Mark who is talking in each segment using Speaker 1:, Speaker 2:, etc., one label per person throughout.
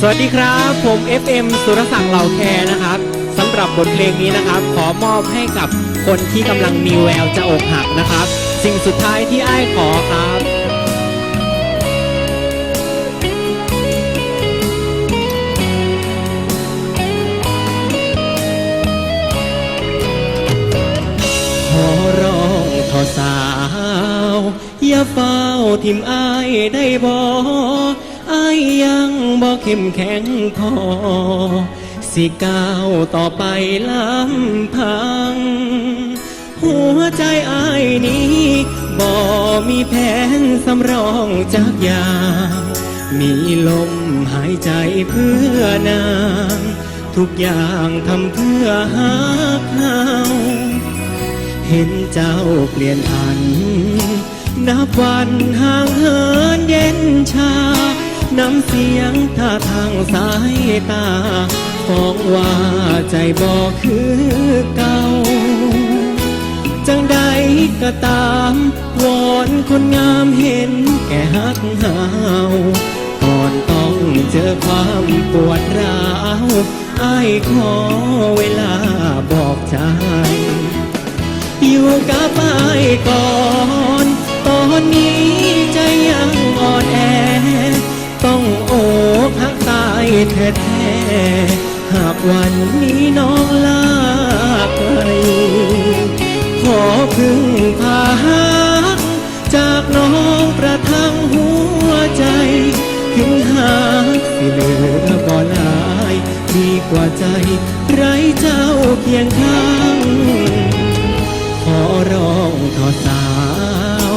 Speaker 1: สวัสดีครับ ผม FM สุรศักดิ์เหล่าแคนะครับสำหรับบทเพลงนี้นะครับ ขอมอบให้กับคนที่กำลังมีแววจะอกหักนะครับ สิ่งสุดท้ายที่ไอ้ายขอครับขอร้องทอสาว อย่าเฝ้าทิมอายได้บ่ายยังบ่เข้มแข็งพอ สิก้าวต่อไปลำพัง หัวใจอายนี้บ่มีแผนสำรองจากอยางมีลมหายใจเพื่อนาง ทุกอย่างทำเพื่อหาเขาเห็นเจ้าเปลี่ยนผัน นับวันห่างเหินเย็นชา น้ำเสียงท่าทางสายตาฟ้องว่าใจบอกคือเก่า จังใดก็ตามวอนคนงามเห็นแก่ฮักหาวก่อนต้องเจอความปวดร้าวไอ้ายขอเวลาบอกใจ อยู่กับไอ้ายก่อน แท้ๆหากวันนี้น้องลาไกลขอพึ่งพาหักจากน้องประทังหัวใจ ถึงหากสิเหลือบ่หลายดีกว่าใจ ไรเจ้าเคียงข้างขอร้องทอสาว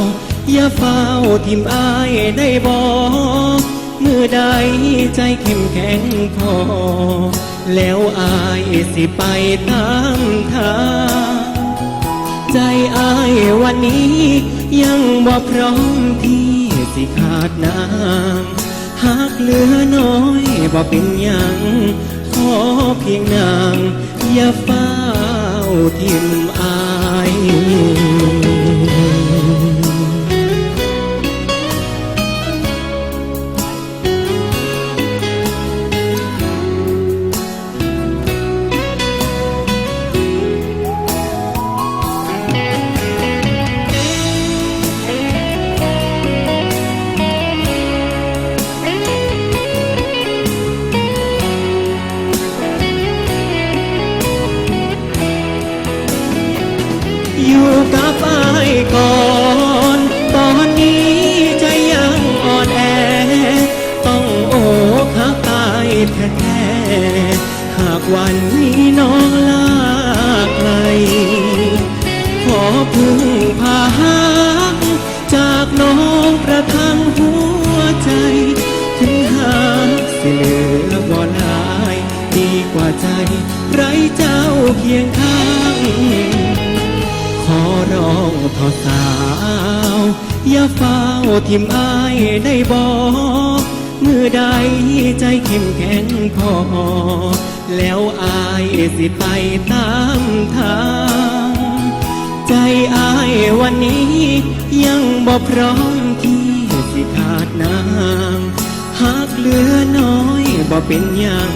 Speaker 1: อย่าเฝ้าทิมอายได้บอก เมื่อใดใจเข้มแข็งพอ แล้วอายสิไปตามทางใจอายวันนี้ยังบ่พร้อมที่สิขาดน้ำหากเหลือน้อยบ่เป็นหยังขอเพียงนาง อย่าเฝ้าทิมอาย กับไอ้ายก่อน ตอนนี้ใจยังอ่อนแอ ต้องโอกหักตายแท้ๆหากวันนี้น้องลาไกล ขอพึ่งพาหักจากน้องประทังหัวใจ ถึงหากสิเหลือบ่หลาย ดีกว่าใจ ไรเจ้าเคียงข้าง ขอร้องทอสาว อย่าเฝ้าทิมอายได้บอกมือใดใจเข้มแข็งพอ แล้วอายสิไปตามทาง ใจอายวันนี้ยังบ่พร้อมที่สิขาดนางหากเหลือน้อยบ่เป็นหยัง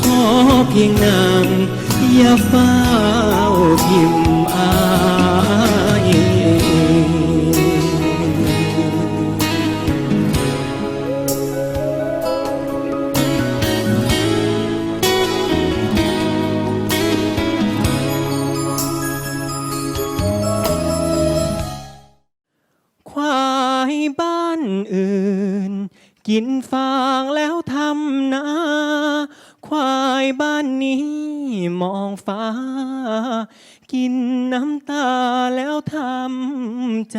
Speaker 1: ขอเพียงนาง อย่าเฝ้าพิมพ์อายควายบ้านอื่น กินฟางแล้วทำนาควายบ้านนี้ มองฟ้า กินน้ำตาแล้วทำใจ